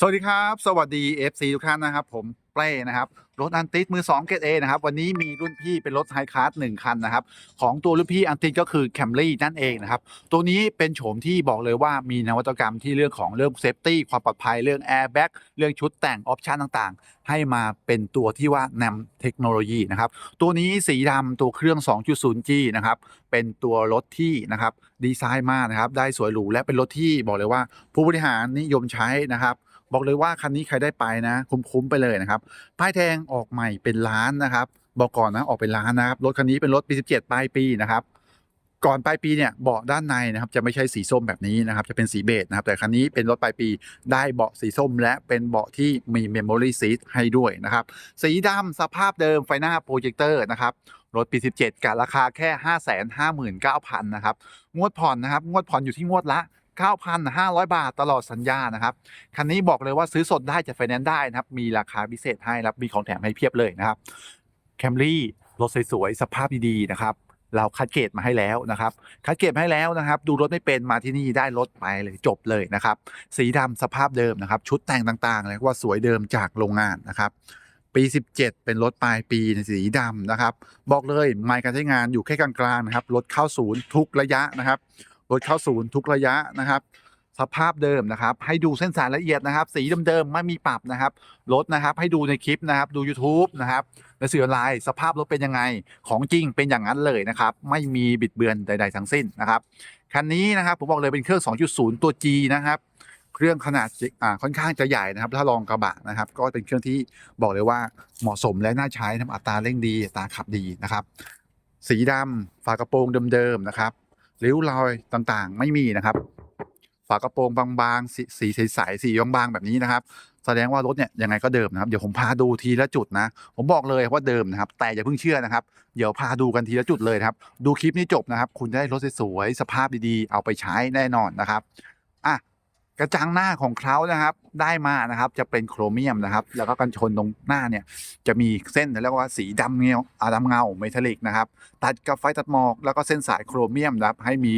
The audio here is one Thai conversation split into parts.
สวัสดีครับ สวัสดี FC ทุกท่านนะครับ ผมเป้นะครับ รถอันติสมือ 2 เกรดเอนะครับ วันนี้มีรุ่นพี่เป็นรถไฮคลาส1คันนะครับ ของตัวรุ่นพี่อันติสก็คือแคมรี่นั่นเองนะครับ ตัวนี้เป็นโฉมที่บอกเลยว่ามีนวัตกรรมที่เรื่องของเรื่องเซฟตี้ความปลอดภัยเรื่องแอร์แบ็กเรื่องชุดแต่งออปชันต่างๆ ให้มาเป็นตัวที่ว่านำเทคโนโลยีนะครับ ตัวนี้สีดำตัวเครื่อง 2.0G นะครับ เป็นตัวรถที่นะครับดีไซน์มากนะครับ ได้สวยหรูและเป็นรถที่บอกเลยว่า ผู้บริหารนิยมใช้นะครับ บอกเลยว่าคันนี้ใครได้ไปนะ คุ้มๆไปเลยนะครับป้ายแดงออกใหม่เป็นล้านนะครับบอกก่อนนะออกเป็นล้านนะครับรถคันนี้เป็นรถปี 17 ปลายปีนะครับก่อนปลายปีเนี่ยเบาะด้านในนะครับจะไม่ใช่สีส้มแบบนี้นะครับจะเป็นสีเบจนะครับแต่คันนี้เป็นรถปลายปีได้เบาะสีส้ม และเป็นเบาะที่มีเมมโมรี่ซีทให้ด้วยนะครับสีดำสภาพเดิมไฟหน้าโปรเจคเตอร์นะครับรถปี 17กับราคาแค่ 559,000นะครับงวดผ่อนนะครับงวดผ่อนอยู่ที่งวดละ 9,500 บาทตลอดสัญญานะครับ คันนี้บอกเลยว่าซื้อสดได้จะไฟแนนซ์ได้นะครับ มีราคาพิเศษให้นะครับมีของแถมให้เพียบเลยนะครับแคมรี่รถสวยๆสภาพดีๆนะครับเราคัดเกรดมาให้แล้วนะครับ คัดเกรดให้แล้วนะครับ ดูรถไม่เป็นมาที่นี่ได้รถไปเลยจบเลยนะครับ สีดำสภาพเดิมนะครับ ชุดแต่งต่างๆเลยว่าสวยเดิมจากโรงงานนะครับ ปี 17 เป็นรถปลายปีในสีดำนะครับ บอกเลยไมล์การใช้งานอยู่แค่กลางๆนะครับ รถเข้าศูนย์ทุกระยะนะครับ รถเข้าศูนย์ทุกระยะนะครับ สภาพเดิมนะครับ ให้ดูเส้นสายละเอียดนะครับ สีเดิมๆไม่มีปรับนะครับรถนะครับ ให้ดูในคลิปนะครับ ดู YouTube นะครับในสื่อออนไลน์สภาพรถเป็นยังไงของจริงเป็นอย่างนั้นเลยนะครับ ไม่มีบิดเบือนใด ๆ ทั้งสิ้นนะครับคันนี้นะครับผมบอกเลยเป็นเครื่อง 2.0 ตัว G นะครับเครื่องขนาดอ่าค่อนข้างจะใหญ่นะครับ ถ้าลองกระบะนะครับ ก็เป็นเครื่องที่บอกเลยว่าเหมาะสมและน่าใช้ทำอัตราเร่งดีอัตราขับดีนะครับ สีดำฝากระโปรงเดิมๆนะครับ ริ้วรอยต่างๆ ไม่มีนะครับ ฝากระโปรงบางๆสีสีใสๆสีบางๆแบบนี้นะครับ แสดงว่ารถเนี่ยยังไงก็เดิมนะครับเดี๋ยวผมพาดูทีละจุดนะ ผมบอกเลยว่าเดิมนะครับ แต่อย่าเพิ่งเชื่อนะครับ เดี๋ยวพาดูกันทีละจุดเลยครับ ดูคลิปนี้จบนะครับ คุณจะได้รถสวยๆสภาพดีๆเอาไปใช้แน่นอนนะครับ กระจังหน้าของเขานะครับ ได้มานะครับจะเป็นโครเมียมนะครับ แล้วก็กันชนตรงหน้าเนี่ย จะมีเส้นเรียกว่าสีดำเงาอาดำเงาเมทัลลิกนะครับ ตัดกับไฟตัดหมอกแล้วก็เส้นสายโครเมียมนะครับ ให้มี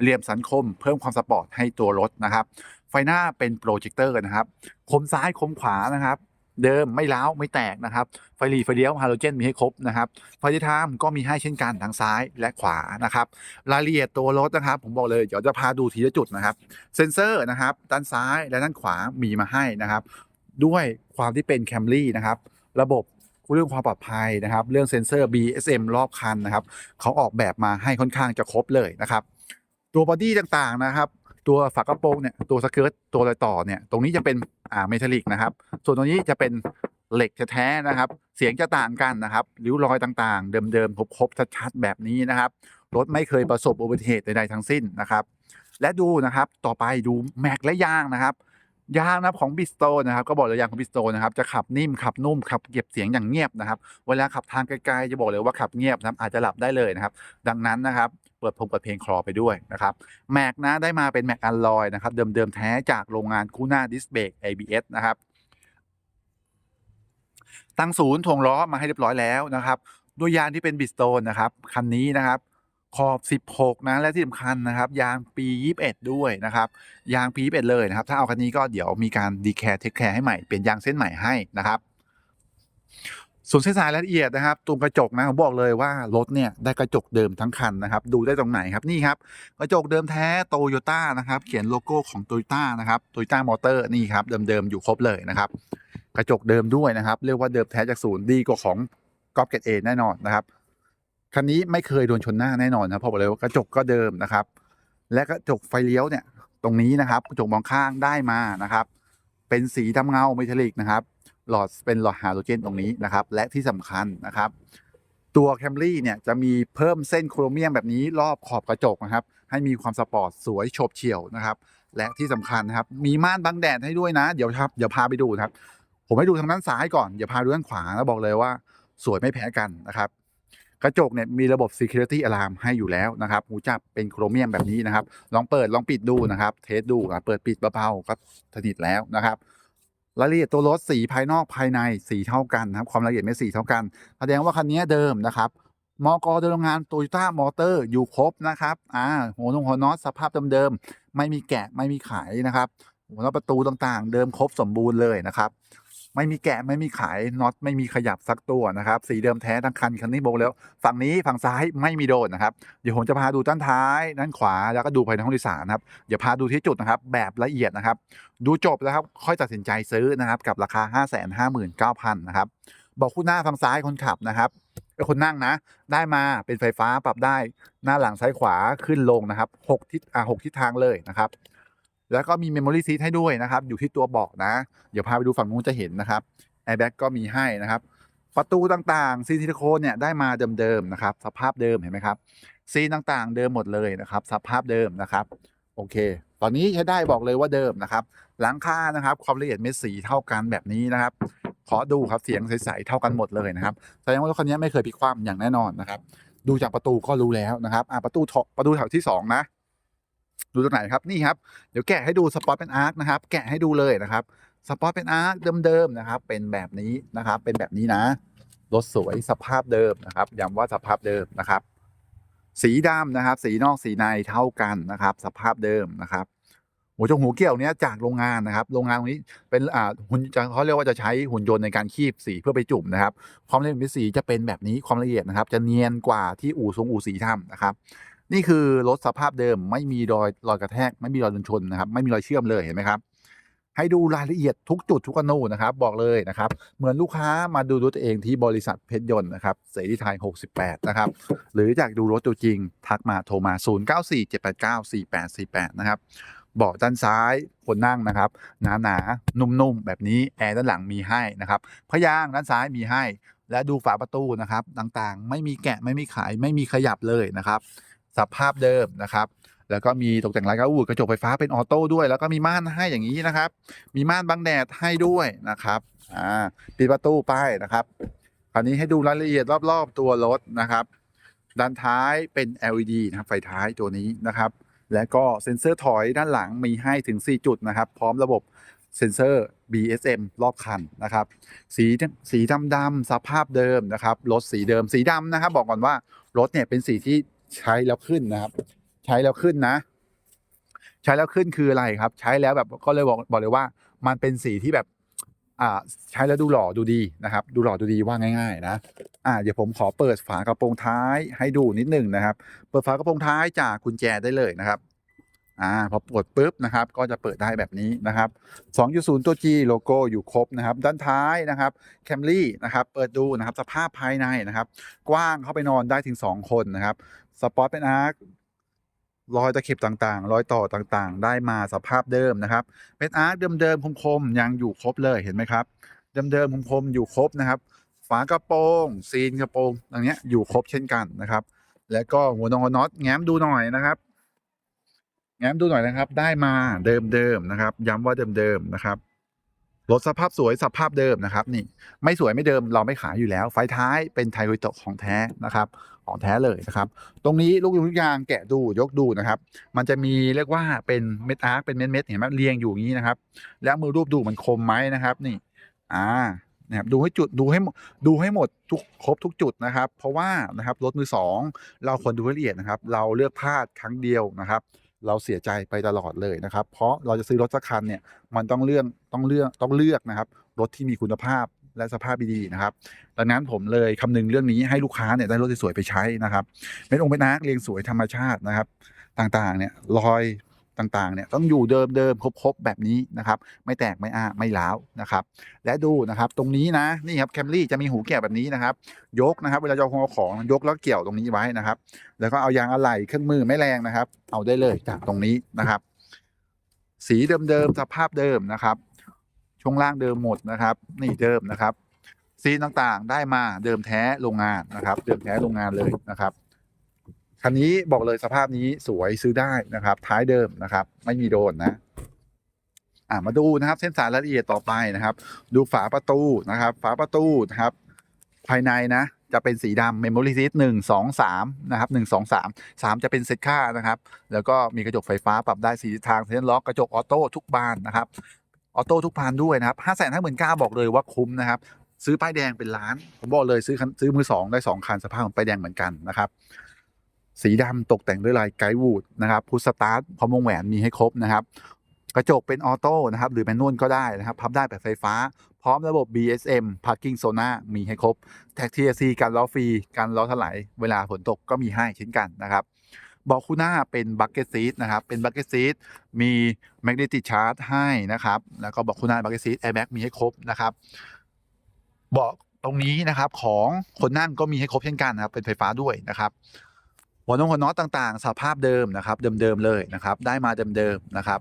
เหลี่ยมสันคม เพิ่มความสปอร์ตให้ตัวรถนะครับ ไฟหน้าเป็นโปรเจคเตอร์นะครับ คมซ้ายคมขวานะครับ เดิมไม่ล้าวไม่แตกนะครับ ไฟหลีไฟเลี้ยวฮาโลเจนมีให้ครบนะครับไฟที่ทามก็มีให้เช่นกันทางซ้ายและขวานะครับรายละเอียดตัวรถนะครับ ผมบอกเลยเดี๋ยวจะพาดูทีละจุดนะครับ เซ็นเซอร์นะครับด้านซ้ายและด้านขวามีมาให้นะครับ ด้วยความที่เป็นแคมรี่นะครับ ระบบเรื่องความปลอดภัยนะครับ เรื่องเซ็นเซอร์ BSM รอบคันนะครับเขาออกแบบมาให้ค่อนข้างจะครบเลยนะครับ ตัวบอดี้ต่างๆนะครับ ตัวฝากระโปรงเนี่ยตัวสเกิร์ตตัวรอยต่อเนี่ยตรงนี้จะเป็นอ่าเมทัลลิกนะครับ ส่วนตรงนี้จะเป็นเหล็กแท้ๆนะครับ เสียงจะต่างกันนะครับริ้วรอยต่างๆ เดิมๆครบๆชัดๆแบบนี้นะครับรถไม่เคยประสบอุบัติเหตุใดๆทั้งสิ้นนะครับ และดูนะครับต่อไปดูแม็กและยางนะครับยางนะของบิสโตนะครับก็บอกเลยยางของบิสโตนะครับจะขับนิ่มขับนุ่มขับเก็บเสียงอย่างเงียบนะครับ เวลาขับทางไกลๆจะบอกเลยว่าขับเงียบนะครับอาจจะหลับได้เลยนะครับ ดังนั้นนะครับ เปิดพงเปิดเพลงคลอไปด้วยนะครับแม็กนะได้มาเป็นแม็กอัลลอยนะครับเดิมๆแท้จากโรงงานคูน่าดิสเบรก ABS นะครับตั้งศูนย์ถ่วงล้อมาให้เรียบร้อยแล้วนะครับด้วยยางที่เป็นบิสโตนนะครับคันนี้นะครับขอบ 16 นะ และที่สำคัญนะครับ ยางปี 21 ด้วยนะครับ ยางปี21เลยนะครับ ถ้าเอาคันนี้ก็เดี๋ยวมีการดีแคร์เทคแคร์ให้ใหม่ เปลี่ยนยางเส้นใหม่ให้นะครับ ส่วนเส้นสายละเอียดนะครับตรงกระจกนะผมบอกเลยว่ารถเนี่ยได้กระจกเดิมทั้งคันนะครับ ดูได้ตรงไหนครับนี่ครับ กระจกเดิมแท้โตโยต้านะครับ เขียนโลโก้ของโตโยต้านะครับโตโยต้ามอเตอร์นี่ครับเดิมๆอยู่ครบเลยนะครับ กระจกเดิมด้วยนะครับ เรียกว่าเดิมแท้จากศูนย์ดีกว่าของกอล์ฟเกตเอแน่นอนนะครับคันนี้ไม่เคยโดนชนหน้าแน่นอนนะเพราะบอกเลยว่ากระจกก็เดิมนะครับ และกระจกไฟเลี้ยวเนี่ยตรงนี้นะครับ กระจกมองข้างได้มานะครับ เป็นสีดำเงาเมทัลลิกนะครับ หลอดเป็นหลอดฮาโลเจนตรงนี้นะครับ และที่สำคัญนะครับ ตัวแคมรี่เนี่ยจะมีเพิ่มเส้นโครเมียมแบบนี้รอบขอบกระจกนะครับ ให้มีความสปอร์ตสวยโฉบเฉี่ยวนะครับ และที่สำคัญนะครับ มีม่านบังแดดให้ด้วยนะ เดี๋ยวครับเดี๋ยวพาไปดูนะครับ ผมให้ดูทางด้านซ้ายก่อนอย่าพาดูด้านขวาแล้วบอกเลยว่า สวยไม่แพ้กันนะครับกระจกเนี่ยมีระบบ security alarm ให้อยู่แล้วนะครับหูจับเป็นโครเมียมแบบนี้นะครับ ลองเปิดลองปิดดูนะครับ เทสดูอะเปิดปิดเบาๆก็สนิทแล้วนะครับ รายละเอียดตัวรถสีภายนอกภายในสีเท่ากันนะครับ ความละเอียดไม่สีเท่ากัน แสดงว่าคันนี้เดิมนะครับมกเดิมโรงงานโตโยต้ามอเตอร์อยู่ครบนะครับอ่าหัวนงหัวน็อตสภาพเดิมๆไม่มีแกะไม่มีขายนะครับหัวน็อตประตูต่างๆ เดิมครบสมบูรณ์เลยนะครับ ไม่มีแกะไม่มีขายน็อตไม่มีขยับสักตัวนะครับสีเดิมแท้ทั้งคันคันนี้โบกแล้วฝั่งนี้ฝั่งซ้ายไม่มีโดนนะครับเดี๋ยวผมจะพาดูด้านท้ายด้านขวาแล้วก็ดูภายในห้องโดยสารนะครับเดี๋ยวพาดูที่จุดนะครับแบบละเอียดนะครับ ดูจบแล้วครับค่อยตัดสินใจซื้อนะครับกับราคา 5 5 9 0 0 0นะครับบอกคู่หน้าฝั่งซ้ายคนขับนะครับคนนั่งนะ ได้มาเป็นไฟฟ้าปรับได้หน้าหลังซ้ายขวาขึ้นลงนะครับหกทิศอ่าหกทิศทางเลยนะครับ แล้วก็มีเมมโมรี่ซีทให้ด้วยนะครับ อยู่ที่ตัวเบาะนะ เดี๋ยวพาไปดูฝั่งนู้นจะเห็นนะครับแอร์แบ็กก็มีให้นะครับ ประตูต่างๆ ซีนซิลิโคนเนี่ยได้มาเดิมๆนะครับ สภาพเดิมเห็นไหมครับ ซีนต่างๆ เดิมหมดเลยนะครับ สภาพเดิมนะครับ โอเค ตอนนี้ใช้ได้บอกเลยว่าเดิมนะครับ หลังคานะครับ ความละเอียดเม็ดสีเท่ากันแบบนี้นะครับ ขอดูครับ เสียงใสๆเท่ากันหมดเลยนะครับ แสดงว่ารถคันนี้ไม่เคยพลิกคว่ำอย่างแน่นอนนะครับ ดูจากประตูก็รู้แล้วนะครับ อ่าประตูถประตูแถวที่สองนะ ดูตรงไหนครับนี่ครับเดี๋ยวแกะให้ดูสปอตเป็นอาร์คนะครับแกะให้ดูเลยนะครับสปอตเป็นอาร์คเดิมๆนะครับเป็นแบบนี้นะครับเป็นแบบนี้นะรถสวยสภาพเดิมนะครับย้ำว่าสภาพเดิมนะครับ สีดำนะครับ สีนอกสีในเท่ากันนะครับ สภาพเดิมนะครับหัวจงหัวเกี่ยวเนี้ยจากโรงงานนะครับ โรงงานตรงนี้เป็นอ่าหุ่นเขาเรียกว่าจะใช้หุ่นยนต์ในการคีบสีเพื่อไปจุ่มนะครับ ความละเอียดเป็นสีจะเป็นแบบนี้ความละเอียดนะครับ จะเนียนกว่าที่อู่ทรงอู่สีทำนะครับ นี่คือรถสภาพเดิมไม่มีรอยรอยกระแทก ไม่มีรอยโดนชนนะครับไม่มีรอยเชื่อมเลยเห็นไหมครับให้ดูรายละเอียดทุกจุดทุกอนูนะครับ บอกเลยนะครับ เหมือนลูกค้ามาดูรถตัวเองที่บริษัทเพชรยนต์นะครับเสรีไทย 68 นะครับ หรืออยากดูรถตัวจริง ทักมาโทรมา 0947894848 นะครับเบาะด้านซ้ายคนนั่งนะครับ หนาหนานุ่มๆ แบบนี้แอร์ด้านหลังมีให้นะครับพยางด้านซ้ายมีให้ และดูฝาประตูนะครับ ต่างๆ ไม่มีแกะไม่มีขายไม่มีขยับเลยนะครับ สภาพเดิมนะครับ แล้วก็มีตกแต่งลายกระอูดกระจกไฟฟ้าเป็นออโต้ด้วย แล้วก็มีม่านให้อย่างนี้นะครับ มีม่านบังแดดให้ด้วยนะครับอ่าปิดประตูไปนะครับ คราวนี้ให้ดูรายละเอียดรอบๆตัวรถนะครับ ด้านท้ายเป็น LED นะครับไฟท้ายตัวนี้นะครับและก็เซ็นเซอร์ถอยด้านหลังมีให้ถึง 4 จุดนะครับ พร้อมระบบเซ็นเซอร์ BSM รอบคันนะครับ สีสีดำดำสภาพเดิมนะครับ รถสีเดิมสีดำนะครับ บอกก่อนว่ารถเนี่ยเป็นสีที่ ใช้แล้วขึ้นนะครับ ใช้แล้วขึ้นนะ ใช้แล้วขึ้นคืออะไรครับ ใช้แล้วแบบก็เลยบอกบอกเลยว่า มันเป็นสีที่แบบ อ่า ใช้แล้วดูหล่อดูดีนะครับ ดูหล่อดูดีว่าง่าย ๆ นะ อ่าเดี๋ยวผมขอเปิดฝากระโปรงท้ายให้ดูนิดหนึ่งนะครับ เปิดฝากระโปรงท้ายจากกุญแจได้เลยนะครับอ่าพอกดปุ๊บนะครับ ก็จะเปิดได้แบบนี้นะครับ 2.0 ตัว G โลโก้อยู่ครบนะครับ ด้านท้ายนะครับแคมรี่นะครับ เปิดดูนะครับ สภาพภายในนะครับ กว้างเข้าไปนอนได้ถึง 2 คนนะครับ สปอร์ตเป็นอาร์ครอยตะเข็บต่างๆ รอยต่อต่างๆ ได้มาสภาพเดิมนะครับ เป็นอาร์คเดิมๆคมๆยังอยู่ครบเลยเห็นไหมครับ เดิมๆคมๆอยู่ครบนะครับ ฝากระโปรงซีนกระโปรงตรงนี้อยู่ครบเช่นกันนะครับ แล้วก็หัวนอนน็อตแง้มดูหน่อยนะครับ แง้มดูหน่อยนะครับ ได้มาเดิมๆนะครับ ย้ำว่าเดิมๆนะครับ รถสภาพสวยสภาพเดิมนะครับนี่ไม่สวยไม่เดิมเราไม่ขายอยู่แล้ว ไฟท้ายเป็นไทโรโตของแท้นะครับของแท้เลยนะครับ ตรงนี้ลูกยงลูกยางแกะดูยกดูนะครับ มันจะมีเรียกว่าเป็นเม็ดอาร์คเป็นเม็ดเม็ดเห็นไหมเรียงอยู่อย่างนี้นะครับ แล้วมือรูปดูมันคมไหมนะครับ นี่อ่านะครับดูให้จุดดูให้ดดูให้หมดทุกครบทุกจุดนะครับ เพราะว่านะครับรถมือสองเราควรดูให้ละเอียดนะครับ เราเลือกพลาดครั้งเดียวนะครับ เราเสียใจไปตลอดเลยนะครับ เพราะเราจะซื้อรถสักคันเนี่ยมันต้องเลือกต้องเลือกต้องเลือกนะครับรถที่มีคุณภาพและสภาพดีๆนะครับ ดังนั้นผมเลยคำนึงเรื่องนี้ให้ลูกค้าเนี่ยได้รถสวยไปใช้นะครับเป็นองค์เป็นนักเรียงสวยธรรมชาตินะครับ ต่างๆเนี่ยรอย ต่างๆเนี่ยต้องอยู่เดิมๆครบๆแบบนี้นะครับไม่แตกไม่อ้าไม่ล้าวนะครับ และดูนะครับตรงนี้นะนี่ครับแคมรี่จะมีหูเกี่ยวแบบนี้นะครับ ยกนะครับ เวลาจะเอาของเอาของยกแล้วเกี่ยวตรงนี้ไว้นะครับ แล้วก็เอายางอะไหล่เครื่องมือไม่แรงนะครับ เอาได้เลยจากตรงนี้นะครับ สีเดิมๆสภาพเดิมนะครับ ช่วงล่างเดิมหมดนะครับ นี่เดิมนะครับซีนต่างๆได้มาเดิมแท้โรงงานนะครับ เดิมแท้โรงงานเลยนะครับ คันนี้บอกเลยสภาพนี้สวยซื้อได้นะครับ ท้ายเดิมนะครับ ไม่มีโดนนะอ่ามาดูนะครับ เส้นสายรายละเอียดต่อไปนะครับ ดูฝาประตูนะครับ ฝาประตูนะครับ ภายในนะ จะเป็นสีดำ Memory Seat หนึ่งสองสามนะครับหนึ่งสองสามสามจะเป็นเซตค่านะครับ แล้วก็มีกระจกไฟฟ้าปรับได้สีทางเทนล็อกกระจกออโต้ทุกบานนะครับออโต้ทุกบานด้วยนะครับห้าแสนห้าหมื่นเก้าบอกเลยว่าคุ้มนะครับ ซื้อป้ายแดงเป็นล้าน ผมบอกเลยซื้อซื้อมือสองได้สองคันสภาพของป้ายแดงเหมือนกันนะครับ สีดำตกแต่งด้วยลายไกด์วูดนะครับพุทสตาร์ทพร้อมวงแหวนมีให้ครบนะครับ กระจกเป็นออโต้นะครับ หรือแมนนวลก็ได้นะครับ พับได้แบบไฟฟ้า พร้อมระบบ BSM Parking Zona มีให้ครบแท็ก TSC การล้อฟรีการล้อถลายเวลาฝนตกก็มีให้เช่นกันนะครับเบาะคู่หน้าเป็นบักเก็ตซีทนะครับ เป็นบักเก็ตซีทมีแมกเนติกชาร์จให้นะครับ แล้วก็เบาะคู่หน้าบักเก็ตซีทแอร์แบ็กมีให้ครบนะครับ เบาะตรงนี้นะครับของคนนั่งก็มีให้ครบเช่นกันนะครับ เป็นไฟฟ้าด้วยนะครับ หัวนงหัวน็อตต่างๆ สภาพเดิมนะครับ เดิมๆเลยนะครับ ได้มาเดิมๆนะครับ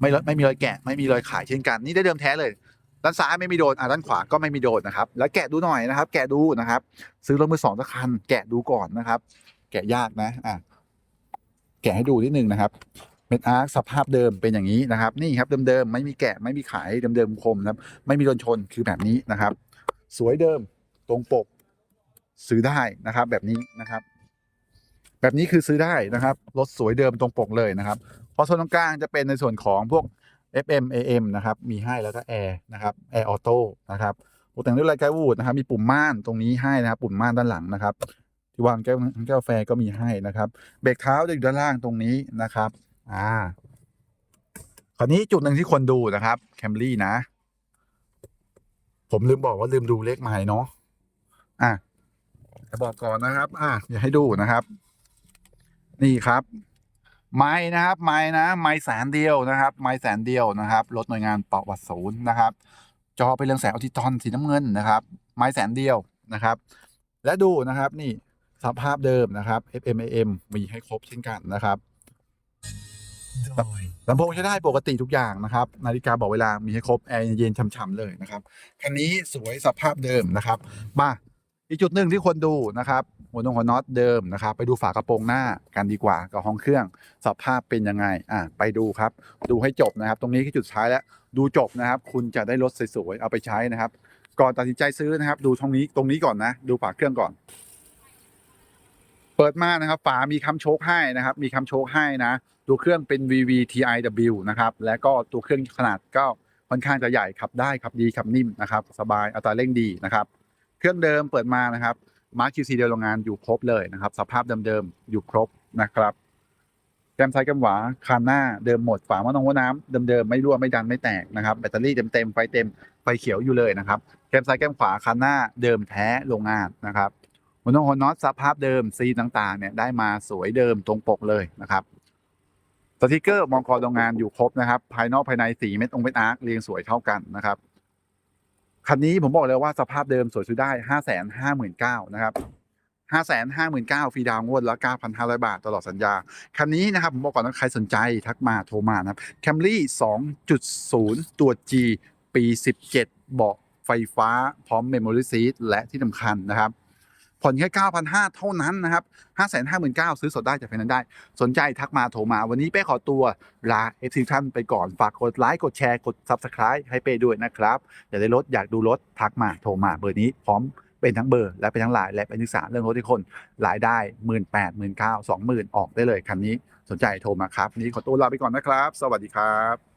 ไม่ไม่มีรอยแกะ ไม่มีรอยขายเช่นกัน นี่ได้เดิมแท้เลย ด้านซ้ายไม่มีโดนอ่าด้านขวาก็ไม่มีโดนนะครับ แล้วแกะดูหน่อยนะครับ แกะดูนะครับ ซื้อรถมือสองสักคัน แกะดูก่อนนะครับ แกะยากนะ อะ แกะให้ดูนิดนึงนะครับเม็ดอาร์คสภาพเดิมเป็นอย่างนี้นะครับ นี่ครับเดิมๆไม่มีแกะไม่มีขายเดิมๆคมนะครับ ไม่มีโดนชนคือแบบนี้นะครับ สวยเดิมตรงปกซื้อได้นะครับ แบบนี้นะครับ แบบนี้คือซื้อได้นะครับ รถสวยเดิมตรงปกเลยนะครับพอโซนตรงกลางจะเป็นในส่วนของพวก FM AM นะครับ มีให้แล้วก็แอร์นะครับแอร์ออโต้นะครับตกแต่งด้วยลายไกด์วูดนะครับ มีปุ่มม่านตรงนี้ให้นะครับปุ่มม่านด้านหลังนะครับ ที่วางแก้วแก้วแฟก็มีให้นะครับเบรกเท้าจะอยู่ด้านล่างตรงนี้นะครับอ่าคราวนี้จุดหนึ่งที่คนดูนะครับแคมรี่นะ ผมลืมบอกว่าลืมดูเลขไม้เนาะอะบอกก่อนนะครับ อะอย่าให้ดูนะครับ นี่ครับ ไม้นะครับ ไม้นะ ไม้แสนเดียวนะครับ ไม้แสนเดียวนะครับรถหน่วยงานปวัดศูนย์นะครับ จอเป็นเรืองแสงออทิตอนสีน้ำเงินนะครับ ไม้แสนเดียวนะครับ และดูนะครับนี่สภาพเดิมนะครับ FM AM มีให้ครบเช่นกันนะครับลำโพงใช้ได้ปกติทุกอย่างนะครับ นาฬิกาบอกเวลามีให้ครบแอร์เย็นช่ำๆเลยนะครับคันนี้สวยสภาพเดิมนะครับมา อีกจุดหนึ่งที่คนดูนะครับหัวนงหัวน็อตเดิมนะครับ ไปดูฝากระโปรงหน้ากันดีกว่ากับห้องเครื่องสภาพเป็นยังไงอะไปดูครับ ดูให้จบนะครับ ตรงนี้คือจุดสุดท้ายแล้วดูจบนะครับ คุณจะได้รถสวยๆเอาไปใช้นะครับ ก่อนตัดสินใจซื้อนะครับ ดูตรงนี้ตรงนี้ก่อนนะ ดูฝาเครื่องก่อน เปิดมานะครับฝามีคำโชคให้นะครับ มีคำโชคให้นะตัวเครื่องเป็น VVTiW นะครับและก็ตัวเครื่องขนาดก็ค่อนข้างจะใหญ่ขับได้ขับดีขับนิ่มนะครับ สบายอัตราเร่งดีนะครับ เครื่องเดิมเปิดมานะครับมาร์ค QC เดิมโรงงานอยู่ครบเลยนะครับ สภาพเดิมๆอยู่ครบนะครับแก้มซ้ายแก้มขวาคานหน้าเดิมหมดฝาหม้อนงหัวน้ำเดิมๆไม่รั่วไม่ดันไม่แตกนะครับแบตเตอรี่เต็มๆไฟเต็มไฟเขียวอยู่เลยนะครับแก้มซ้ายแก้มขวาคานหน้าเดิมแท้โรงงานนะครับหัวนงหัวน็อตสภาพเดิมซีต่างๆเนี่ยได้มาสวยเดิมตรงปกเลยนะครับสติกเกอร์มองคอโรงงานอยู่ครบนะครับ ภายนอกภายในสีเม็ดองเม็ดอาร์คเรียงสวยเท่ากันนะครับ คันนี้ผมบอกเลยว่าสภาพเดิมสวยสุดได้ห้าแสนห้าหมื่นเก้านะครับห้าแสนห้าหมื่นเก้าฟรีดาวน์งวดละเก้าพันห้าร้อยบาทตลอดสัญญา คันนี้นะครับ ผมบอกก่อนว่าใครสนใจทักมาโทรมานะครับแคมรี่สองจุดศูนย์ตัว G ปีสิบเจ็ดเบาะไฟฟ้าพร้อมเมมโมรี่ซีทและที่สำคัญนะครับ ผ่อนแค่9,500 เท่านั้นนะครับ 559,000ซื้อสดได้จากไฟแนนซ์ได้ สนใจทักมาโทรมา วันนี้เป้ขอตัวลาเอฟซีท่านไปก่อน ฝากกดไลค์กดแชร์กด Subscribe ให้เป้ด้วยนะครับ อยากได้รถอยากดูรถทักมาโทรมาเบอร์นี้พร้อมเป็นทั้งเบอร์และเป็นทั้งไลน์และเป็นศึกษาเรื่องรถที่คนรายได้หมื่นแปดหมื่นเก้าสองหมื่นออกได้เลยคันนี้สนใจโทรมาครับวันนี้ขอตัวลาไปก่อนนะครับ สวัสดีครับ